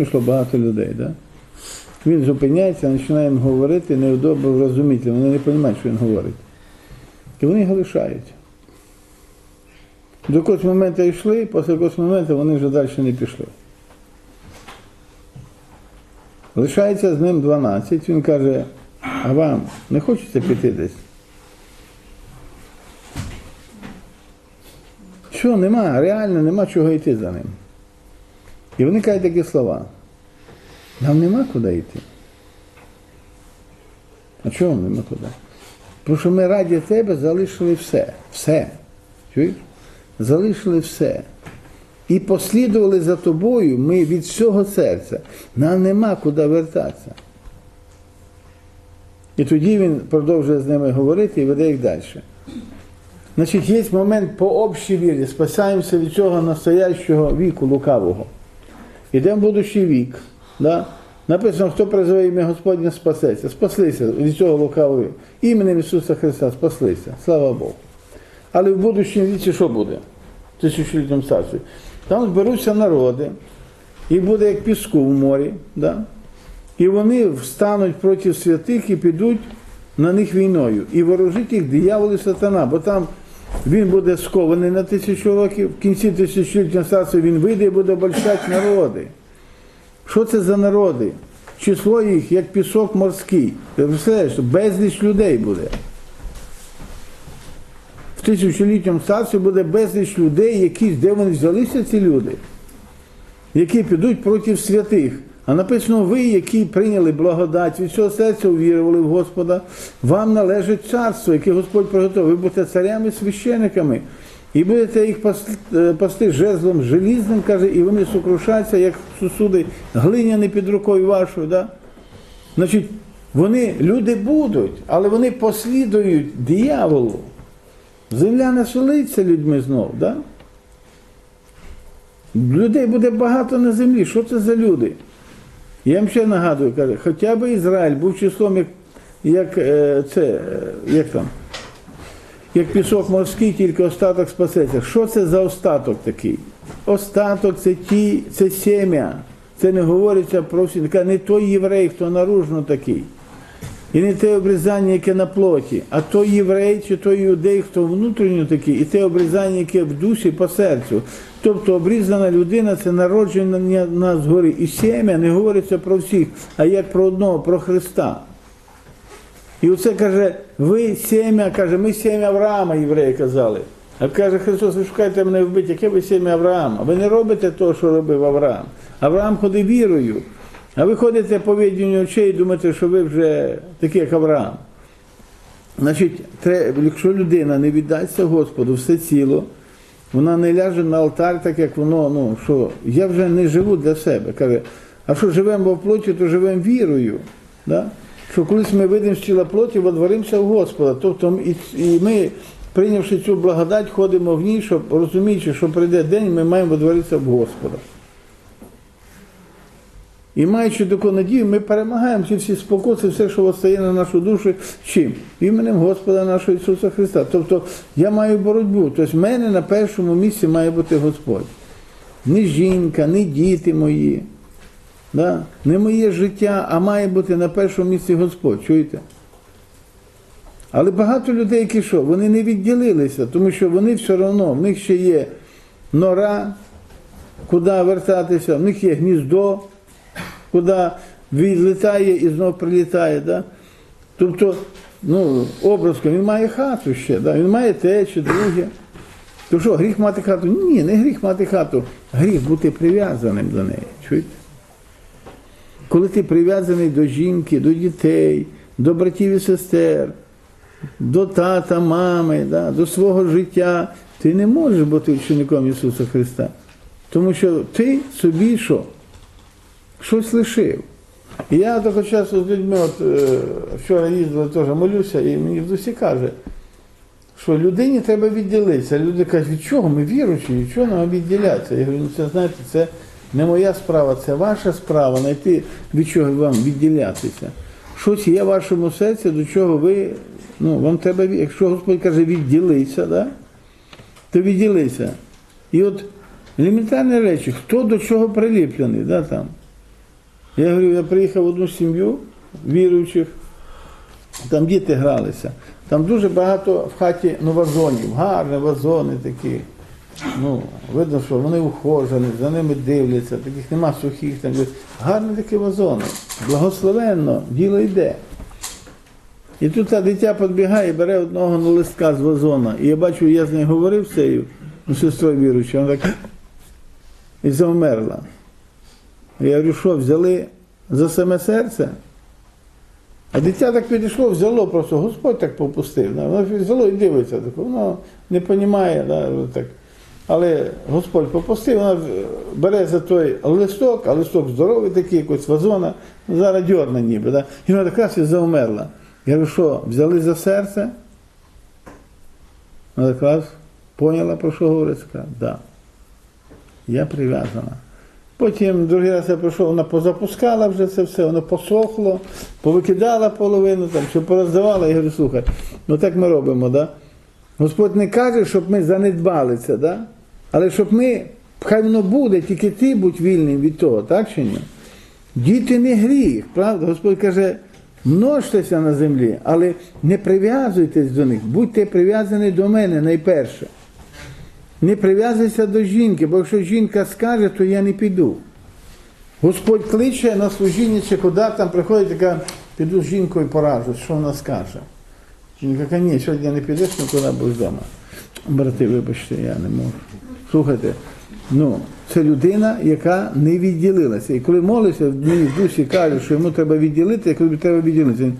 йшло багато людей. Да? Він зупиняється, починає їм говорити, неудобно розуміти, вони не розуміють, що він говорить. І вони його лишають. До якогось моменту йшли, після якогось моменту вони вже далі не пішли. Лишається з ним 12, він каже, а вам не хочеться піти десь? Що, нема, реально нема чого йти за ним. І вони кажуть такі слова. Нам нема куди йти. А чого нема куди? Тому що ми раді тебе залишили все. Все. Чуєш? Залишили все. І послідували за тобою ми від всього серця. Нам нема куди вертатися. І тоді він продовжує з ними говорити і веде їх далі. Значить, є момент по общій вірі, спасаємося від цього настоящого віку лукавого. Ідемо в будущий вік. Да? Написано, хто призове ім'я Господнє спасеться. Спаслися від цього лукавого. Іменем Ісуса Христа спаслися. Слава Богу. Але в будущому віці що буде? В тисячолітньому царстві. Там зберуться народи, і буде як піску в морі. Да? І вони встануть проти святих і підуть на них війною. І ворожить їх диявол і сатана, бо там він буде скований на тисячу років, в кінці тисячоліття царства він вийде і буде обольщати народи. Що це за народи? Число їх як пісок морський. Ти представляєш, безліч людей буде. В тисячолітньому царстві буде безліч людей, які, де вони взялися ці люди, які підуть проти святих. А написано, ви, які прийняли благодать, від цього серця увірували в Господа, вам належить царство, яке Господь приготовив. Ви будете царями, священиками, і будете їх пасти, е, пасти жезлом желізним, каже, і вони сокрушаться, як сусуди глиняні під рукою вашою. Да? Значить, вони, люди будуть, але вони послідують дияволу. Земля населиться людьми знов, да? Людей буде багато на землі. Що це за люди? Я вам ще нагадую, каже, хоча б Ізраїль був числом як, як е, це, е, як там, як пісок морський, тільки остаток спасеться. Що це за остаток такий? Остаток це ті, це сім'я. Це не говориться про всі. Не той єврей, хто наружно такий. І не те обрізання, яке на плоті, а той єврей чи той юдей, хто внутрішньо такий, і те обрізання, яке в душі по серцю. Тобто обрізана людина це народження на згорі. І сім'я не говориться про всіх, а як про одного, про Христа. І оце каже, ви сім'я, каже, ми сім'я Авраама, євреї казали. А каже Христос, ви шукаєте мене вбити, яке ви сім'я Авраама? Ви не робите того, що робив Авраам. Авраам ходив вірою. А ви ходите по відділенню очей і думаєте, що ви вже такі, як Авраам. Значить, якщо людина не віддасться Господу все ціло, вона не ляже на алтар, так як воно, ну що я вже не живу для себе. Каже, а що живемо в плоті, то живемо вірою. Да? Що колись ми вийдемо з тіла плоті, водворимося в Господа. Тобто і, і ми, прийнявши цю благодать, ходимо в ній, щоб розуміючи, що прийде день, ми маємо водворитися в Господа. І маючи таку надію, ми перемагаємо ці всі спокуси, все, що стає на нашу душу, чим? Іменем Господа нашого Ісуса Христа. Тобто я маю боротьбу. Тобто в мене на першому місці має бути Господь. Не жінка, не діти мої, да? не моє життя, а має бути на першому місці Господь. Чуєте? Але багато людей, які що, вони не відділилися, тому що вони все одно, в них ще є нора, куди вертатися, в них є гніздо куди відлітає і знов прилітає. Да? Тобто, ну, образко, він має хату ще, да? він має те чи друге. То що, гріх мати хату? Ні, не гріх мати хату, гріх бути прив'язаним до неї. Чуєте? Коли ти прив'язаний до жінки, до дітей, до братів і сестер, до тата, мами, да, до свого життя, ти не можеш бути учеником Ісуса Христа. Тому що ти собі що? Щось лишив. Я того часу з людьми, от е, вчора їздили, теж молюся, і мені в дусі каже, що людині треба відділитися. Люди кажуть, від чого ми віруючі, від чого нам відділятися? Я говорю, ну це знаєте, це не моя справа, це ваша справа, знайти від чого вам відділятися. Щось є в вашому серці, до чого ви, ну, вам треба, якщо Господь каже, відділися, да? то відділися. І от елементарні речі, хто до чого приліплений, да, там. Я говорю, я приїхав в одну сім'ю віруючих, там діти гралися. Там дуже багато в хаті ну, вазонів, гарні вазони такі. Ну, видно, що вони ухожені, за ними дивляться, таких нема сухих, там гарні такі вазони. Благословенно, діло йде. І тут та дитя підбігає і бере одного на листка з вазона. І я бачу, я з нею говорив з цією ну, сестрою віруючою, вона так і завмерла. Я говорю, що взяли за саме серце? А дитя так підійшло, взяло просто, Господь так попустив. Воно взяло і дивиться, так, воно не розуміє. Так. Але Господь попустив, вона бере за той листок, а листок здоровий такий, якось вазона, зараз дьорне ніби. Да? І вона так раз і завмерла. Я говорю, що, взяли за серце? Вона так раз поняла, про що говорить, сказала, да. Я прив'язана. Потім другий раз я прийшов, вона позапускала вже це все, воно посохло, повикидала половину, там, що пороздавала, я говорю, слухай, ну так ми робимо, да? Господь не каже, щоб ми занедбали це, да? але щоб ми, хай воно буде, тільки ти будь вільним від того, так чи ні? Діти не гріх, правда? Господь каже, множтеся на землі, але не прив'язуйтесь до них, будьте прив'язані до мене найперше. Не прив'язуйся до жінки, бо якщо жінка скаже, то я не піду. Господь кличе на служіння чи куди там приходить така, піду з жінкою поражусь, що вона скаже. Жінка каже, ні, сьогодні не підеш, нікуди будеш вдома. Брати, вибачте, я не можу. Слухайте, ну, це людина, яка не відділилася. І коли молиться, мені в душі кажуть, що йому треба відділити, я кажу, треба відділитися. Він,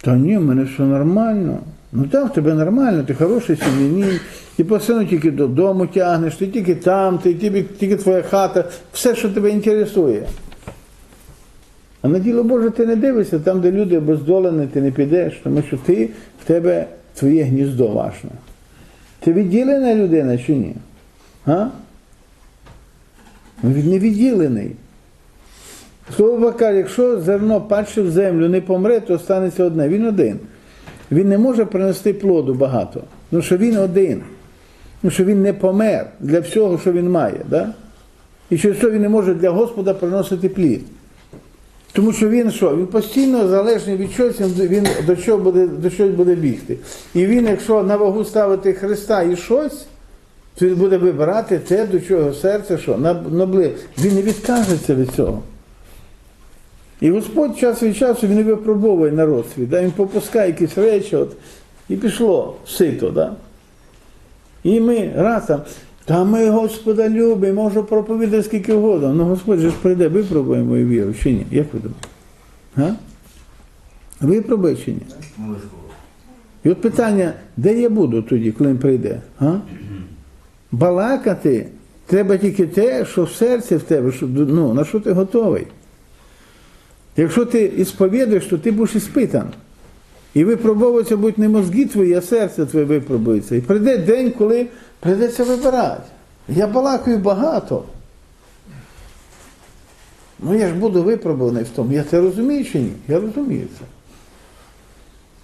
Та ні, в мене все нормально. Ну так, в тебе нормально, ти хороший сім'янин, ти постійно тільки додому тягнеш, ти тільки там, ти тільки, тільки твоя хата, все, що тебе інтересує. А на діло Боже ти не дивишся, там, де люди обездолені, ти не підеш, тому що ти, в тебе твоє гніздо важне. Ти відділена людина чи ні? А? Ну, Він не відділений. Слово каже, якщо зерно падше в землю не помре, то станеться одне. Він один. Він не може принести плоду багато. Тому що він один. Тому що він не помер для всього, що він має. Да? І через це він не може для Господа приносити плід. Тому що він що? Він постійно залежний від чогось, він до чого буде, до чогось буде бігти. І він, якщо на вагу ставити Христа і щось, то він буде вибирати те, до чого серце що? Набли. Він не відкажеться від цього. І Господь час від часу він і випробовує народ свій, да? він попускає якісь речі, от, і пішло сито. Да? І ми раз там, та ми Господа любимо, можу проповідати скільки угодно. Ну Господь же ж прийде, випробує мою віру, чи ні? Як ви думаєте? Га? Випробує чи ні? І от питання, де я буду тоді, коли він прийде? Га? Балакати треба тільки те, що в серці в тебе, що, ну, на що ти готовий. Якщо ти ісповідуєш, то ти будеш іспитан. І випробовуються будуть не мозги твої, а серце твоє випробується. І прийде день, коли прийдеться вибирати. Я балакаю багато. Ну я ж буду випробуваний в тому. Я це розумію чи ні? Я розумію це.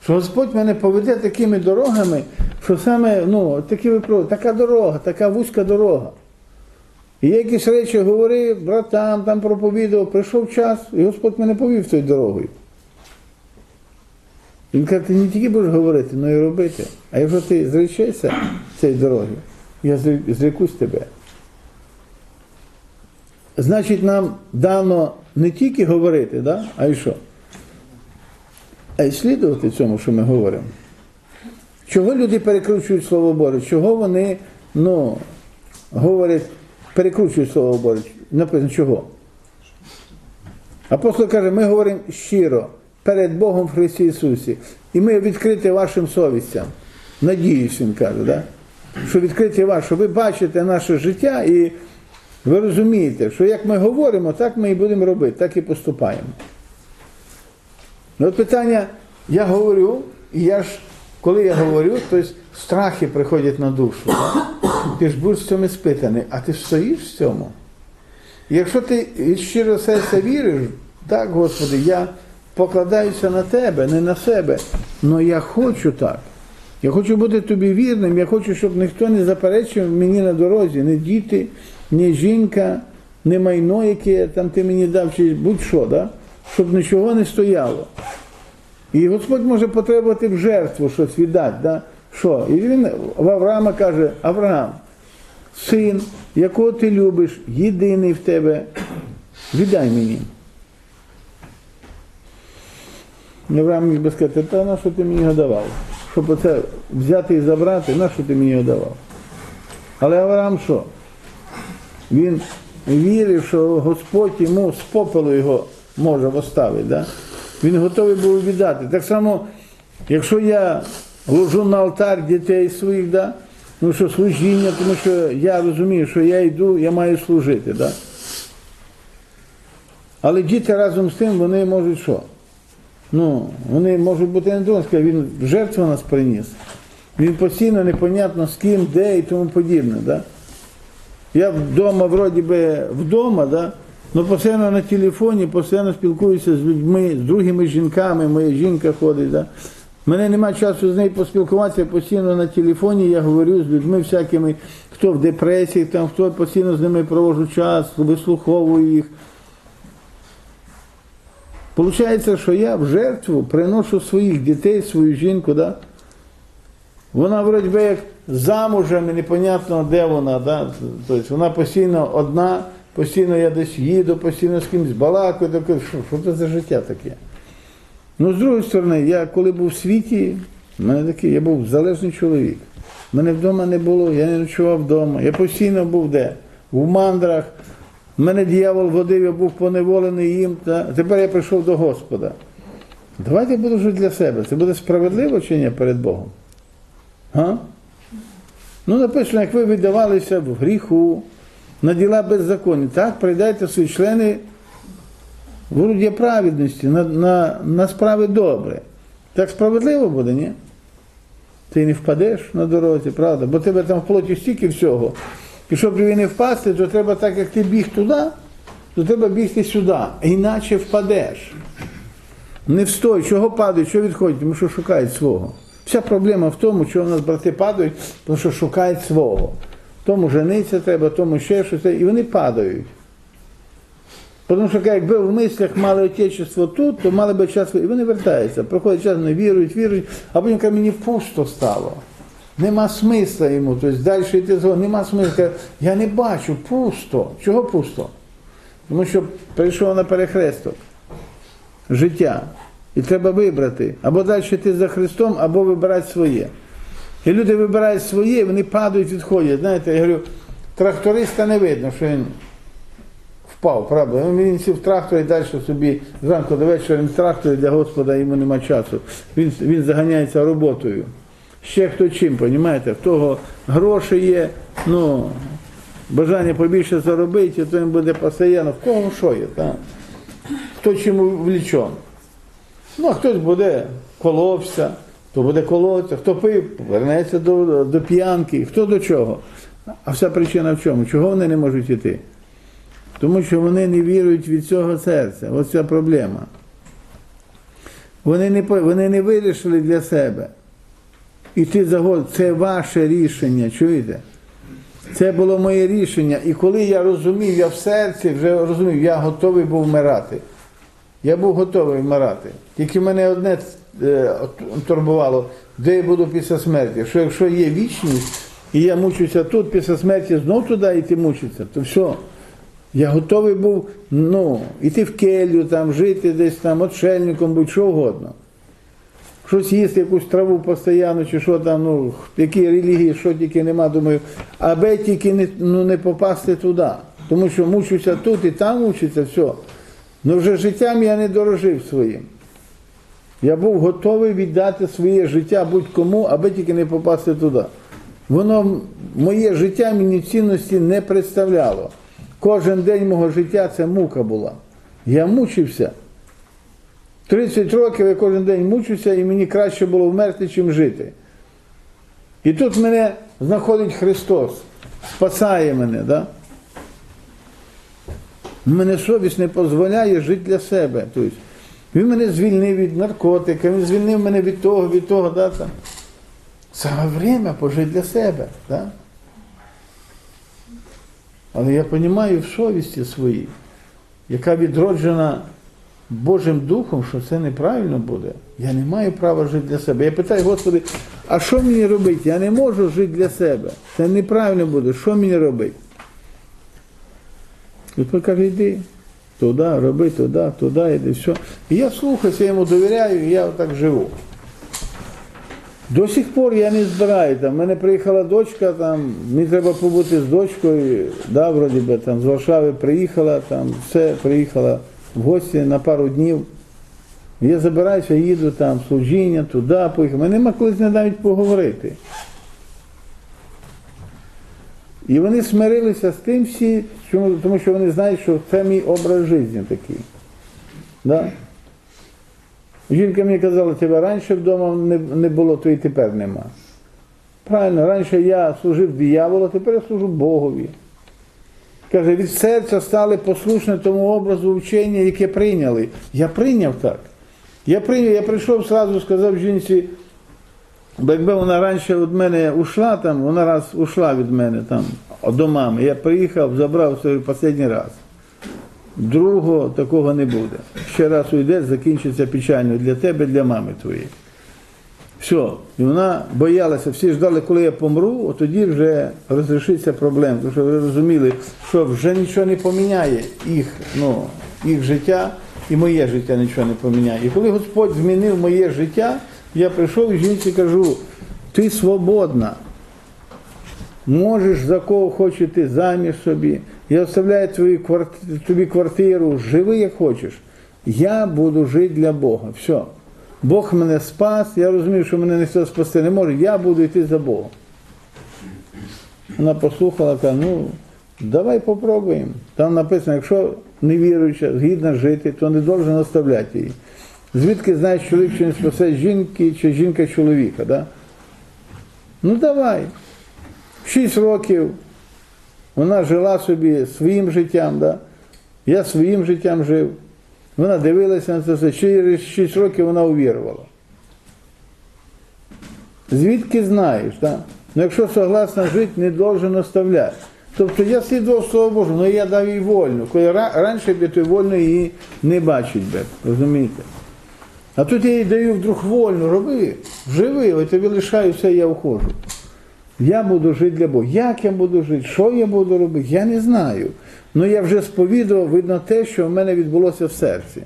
Що Господь мене поведе такими дорогами, що саме, ну, такі випробування, така дорога, така вузька дорога. І я якісь речі говорив, братам там проповідував, прийшов час, і Господь мене повів цією дорогою. Він каже, ти не тільки будеш говорити, але й робити. А якщо ти зречешся цієї дороги, я зрекусь тебе. Значить, нам дано не тільки говорити, да? а й що? А й слідувати цьому, що ми говоримо. Чого люди перекручують Слово Боже? Чого вони ну, говорять, перекручують Слово Боже? Написано, чого? Апостол каже, ми говоримо щиро перед Богом в Христі Ісусі. І ми відкриті вашим совістям. Надіюсь, він каже, да? що відкриті ваш, що ви бачите наше життя і ви розумієте, що як ми говоримо, так ми і будемо робити, так і поступаємо. Ну, от питання, я говорю, і я ж, коли я говорю, то страхи приходять на душу. Да? Ти ж будеш в цьому спитаний, а ти стоїш в цьому? Якщо ти щиро серця віриш, так, Господи, я покладаюся на тебе, не на себе, але я хочу так. Я хочу бути тобі вірним, я хочу, щоб ніхто не заперечив мені на дорозі, ні діти, ні жінка, не майно, яке там ти мені дав, чи будь-що, да? щоб нічого не стояло. І Господь може потребувати в жертву щось віддати. Да? Що? І він в Авраама каже, Авраам, син, якого ти любиш, єдиний в тебе, віддай мені. І Авраам міг би сказати, та на що ти мені його давав? Щоб оце взяти і забрати, на що ти мені його давав? Але Авраам що? Він вірив, що Господь йому з попелу його може поставити. Да? Він готовий був віддати. Так само, якщо я ложу на алтар дітей своїх, да? ну що служіння, тому що я розумію, що я йду, я маю служити. Да? Але діти разом з тим, вони можуть що? Ну, вони можуть бути не донські, він жертву нас приніс. Він постійно непонятно з ким, де і тому подібне. Да? Я вдома, вроді би, вдома, да? але постійно на телефоні, постійно спілкуюся з людьми, з другими жінками, моя жінка ходить. Да? Мене немає часу з нею поспілкуватися, постійно на телефоні я говорю з людьми всякими, хто в депресії, там, хто постійно з ними проводжу час, вислуховую їх. Получається, що я в жертву приношу своїх дітей, свою жінку, да? Вона вроді би як замужем і непонятно, де вона. Да? Тобто вона постійно одна, постійно я десь їду, постійно з кимось балакаю, таке, що, що це за життя таке? Ну, з другої сторони, я коли був в світі, мене такий, я був залежний чоловік. Мене вдома не було, я не ночував вдома. Я постійно був де? В мандрах. Мене дьявол водив, я був поневолений їм. Та? Тепер я прийшов до Господа. Давайте буду жити для себе. Це буде справедливо чи ні перед Богом? Га? Ну, написано, як ви віддавалися в гріху, на діла беззаконні. Так, прийдайте свої члени в орудія праведності, на, на, на справи добре. Так справедливо буде, ні? Ти не впадеш на дорозі, правда? Бо тебе там в плоті стільки всього. І щоб не впасти, то треба так, як ти біг туди, то треба бігти сюди. Іначе впадеш. Не встой, чого падають, чого відходять, тому що шукають свого. Вся проблема в тому, чого у нас брати падають, тому що шукають свого. Тому жениться треба, тому ще щось, і вони падають. Тому що якби в мислях мали отечество тут, то мали би час, і вони вертаються. Проходить час, не вірують, вірують, а потім мені пусто стало. Нема смисла йому, тобто далі йти згодом, нема смисла. Я не бачу, пусто. Чого пусто? Тому що прийшов на перехресток життя. І треба вибрати. Або далі йти за Христом, або вибирати своє. І люди вибирають своє, вони падають, відходять. Знаєте, я говорю, тракториста не видно, що він впав, правда. Він сів в трактор і далі собі зранку до вечора він в тракторі для Господа йому нема часу. Він, він заганяється роботою. Ще хто чим, розумієте? В того гроші є, ну, бажання побільше заробити, то він буде постійно. В кого що є, так? Хто чим влічен. Ну, а хтось буде коловся, хто буде колотися, хто пив, вернеться до, до п'янки, хто до чого. А вся причина в чому? Чого вони не можуть йти? Тому що вони не вірують від цього серця. Ось ця проблема. Вони не, вони не вирішили для себе. Іти за Господом. Це ваше рішення, чуєте? Це було моє рішення. І коли я розумів, я в серці вже розумів, я готовий був вмирати. Я був готовий вмирати. Тільки мене одне е, турбувало, де я буду після смерті. Що якщо є вічність, і я мучуся тут, після смерті знов туди йти мучитися, то все. Я готовий був ну, йти в келью, там, жити десь там, отшельником, будь що угодно. Щось їсти, якусь траву постійно, чи що там, ну, які релігії, що тільки нема, думаю, аби тільки не, ну, не попасти туди. Тому що мучуся тут і там мучиться, все. Ну вже життям я не дорожив своїм. Я був готовий віддати своє життя будь-кому, аби тільки не попасти туди. Воно моє життя мені цінності не представляло. Кожен день мого життя це мука була. Я мучився. 30 років я кожен день мучуся, і мені краще було вмерти, чим жити. І тут мене знаходить Христос, спасає мене. Да? Мене совість не дозволяє жити для себе. Тобто, він мене звільнив від наркотика, він звільнив мене від того, від того. Да, там. Саме время пожити для себе. Да? Але я розумію в совісті своїй, яка відроджена Божим Духом, що це неправильно буде. Я не маю права жити для себе. Я питаю, Господи, а що мені робити? Я не можу жити для себе. Це неправильно буде. Що мені робити? Господь каже, йди туди, роби туди, туди, йди, все. І я слухаюся, я йому довіряю, і я отак живу. До сих пор я не збираю. Там, в мене приїхала дочка, там, мені треба побути з дочкою, да, вроді би, там, з Варшави приїхала, там, все, приїхала в гості на пару днів. Я забираюся, їду там, служіння, туди, поїхав. Мене нема коли з нею навіть поговорити. І вони смирилися з тим всі, тому що вони знають, що це мій образ життя такий. Да? Жінка мені казала, тебе раніше вдома не, не було, то і тепер нема. Правильно, раніше я служив дияволу, тепер я служу Богові. Каже, від серця стали послушні тому образу вчення, яке прийняли. Я прийняв так. Я прийняв, я прийшов сразу, сказав жінці, бо якби вона раніше від мене ушла, там, вона раз ушла від мене там, до мами. Я приїхав, забрав свій останній раз. Другого такого не буде. Ще раз уйдеш, закінчиться печально для тебе, для мами твоєї. Все. І вона боялася, всі ждали, коли я помру, от тоді вже розрішиться проблема. Тому що ви розуміли, що вже нічого не поміняє їх, ну, їх життя і моє життя нічого не поміняє. І коли Господь змінив моє життя, я прийшов і жінці кажу, ти свободна. Можеш за кого хочеш йти заміж собі. Я оставляю твою квартиру, тобі квартиру, живи як хочеш. Я буду жити для Бога. Все. Бог мене спас, я розумію, що мене ніхто спасти не може, я буду йти за Богом. Вона послухала, каже, ну, давай попробуємо. Там написано, якщо невіруюча, згідна жити, то не должен оставляти її. Звідки знаєш, чоловік, що не спасе жінки, чи жінка чоловіка, да? Ну давай. Шість років вона жила собі своїм життям, да? я своїм життям жив. Вона дивилася на це все. Через 6 років вона увірувала. Звідки знаєш, так? Ну, якщо согласна жити, не должен оставляти. Тобто я слідував Слово Боже, але я дав їй вольну. Коли раніше б я вольну її не бачить би, розумієте? А тут я їй даю вдруг вольну, роби, живи, ой тобі лишаю все, я входжу. Я буду жити для Бога. Як я буду жити, що я буду робити, я не знаю. Ну я вже сповідував, видно те, що в мене відбулося в серці.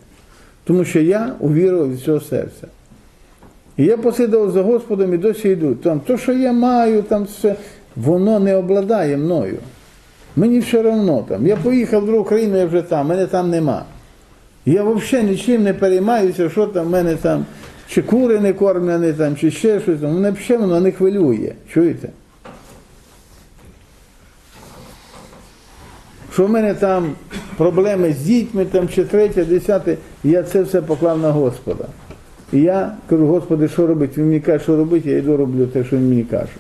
Тому що я увірував від цього серця. І я послідував за Господом і досі йду. Там, то, що я маю, там все, воно не обладає мною. Мені все одно там. Я поїхав в другу країну, я вже там, мене там нема. Я взагалі нічим не переймаюся, що там в мене там, чи кури не кормлені, там, чи ще щось там. Мене взагалі воно не хвилює. Чуєте? Що в мене там проблеми з дітьми, там, чи третє, десяте, я це все поклав на Господа. І я кажу, Господи, що робити? Він мені каже, що робити, я йду роблю те, що він мені каже.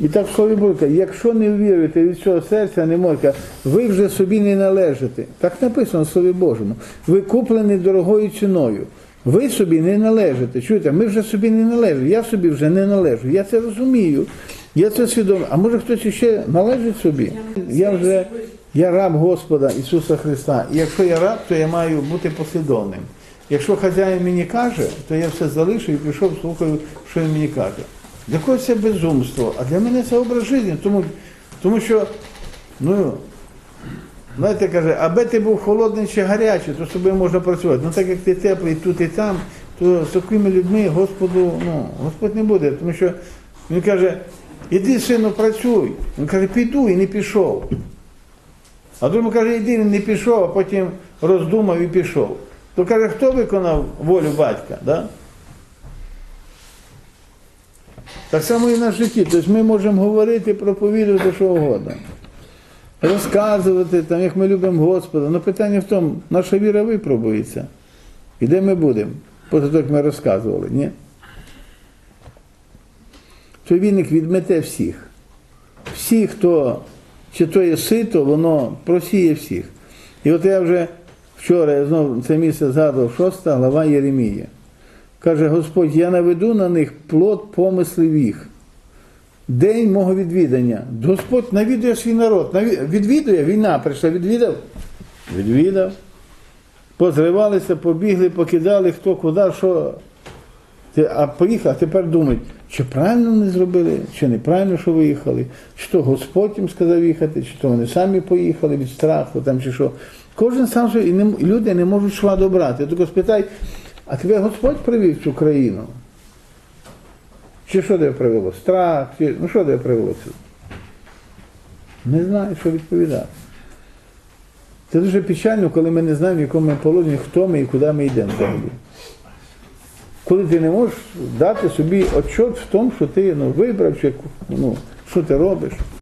І так слові Бога, якщо не віруєте від цього серця, не можете, ви вже собі не належите. Так написано в Слові Божому. Ви куплені дорогою ціною. Ви собі не належите. Чуєте, ми вже собі не належимо. Я собі вже не належу. Я це розумію. Я це свідомо. А може хтось ще належить собі? Я вже я раб Господа Ісуса Христа. І якщо я раб, то я маю бути послідовним. Якщо хазяїн мені каже, то я все залишу і пішов, слухаю, що він мені каже. Для це безумство, а для мене це образ життя. Тому, тому що, ну, знаєте, каже, аби ти був холодний чи гарячий, то з тобою можна працювати. Ну так як ти теплий тут і там, то з такими людьми Господу, ну, Господь не буде. Тому що він каже, іди, сину, працюй. Він каже, піду і не пішов. А другому каже, іди, він не пішов, а потім роздумав і пішов. То каже, хто виконав волю батька? Да? Так само і в нас житті. Тобто ми можемо говорити, проповідувати що угодно. Розказувати, там, як ми любимо Господа. Але питання в тому, наша віра випробується. І де ми будемо? Після того, як ми розказували, ні? Той віник відмете всіх. Всі, хто чи то є сито, воно просіє всіх. І от я вже вчора, я знову це місце згадував, 6 глава Єремія. Каже Господь, я наведу на них плод помислів їх. день мого відвідання. Господь навідує свій народ. Відвідує, війна прийшла, відвідав? Відвідав. Позривалися, побігли, покидали, хто куди, що. А поїхав, а тепер думають, чи правильно вони зробили, чи неправильно, що виїхали, чи то Господь їм сказав їхати, чи то вони самі поїхали від страху, там, чи що. Кожен сам собі, і, не, люди не можуть шла добрати. Я тільки спитай, а тебе Господь привів цю країну? Чи що тебе привело? Страх? Чи, ну що тебе привело сюди? Не знаю, що відповідати. Це дуже печально, коли ми не знаємо, в якому ми положенні, хто ми і куди ми йдемо. Коли ти не можеш дати собі отчет в тому, що ти ну, вибрав, чи, ну, що ти робиш.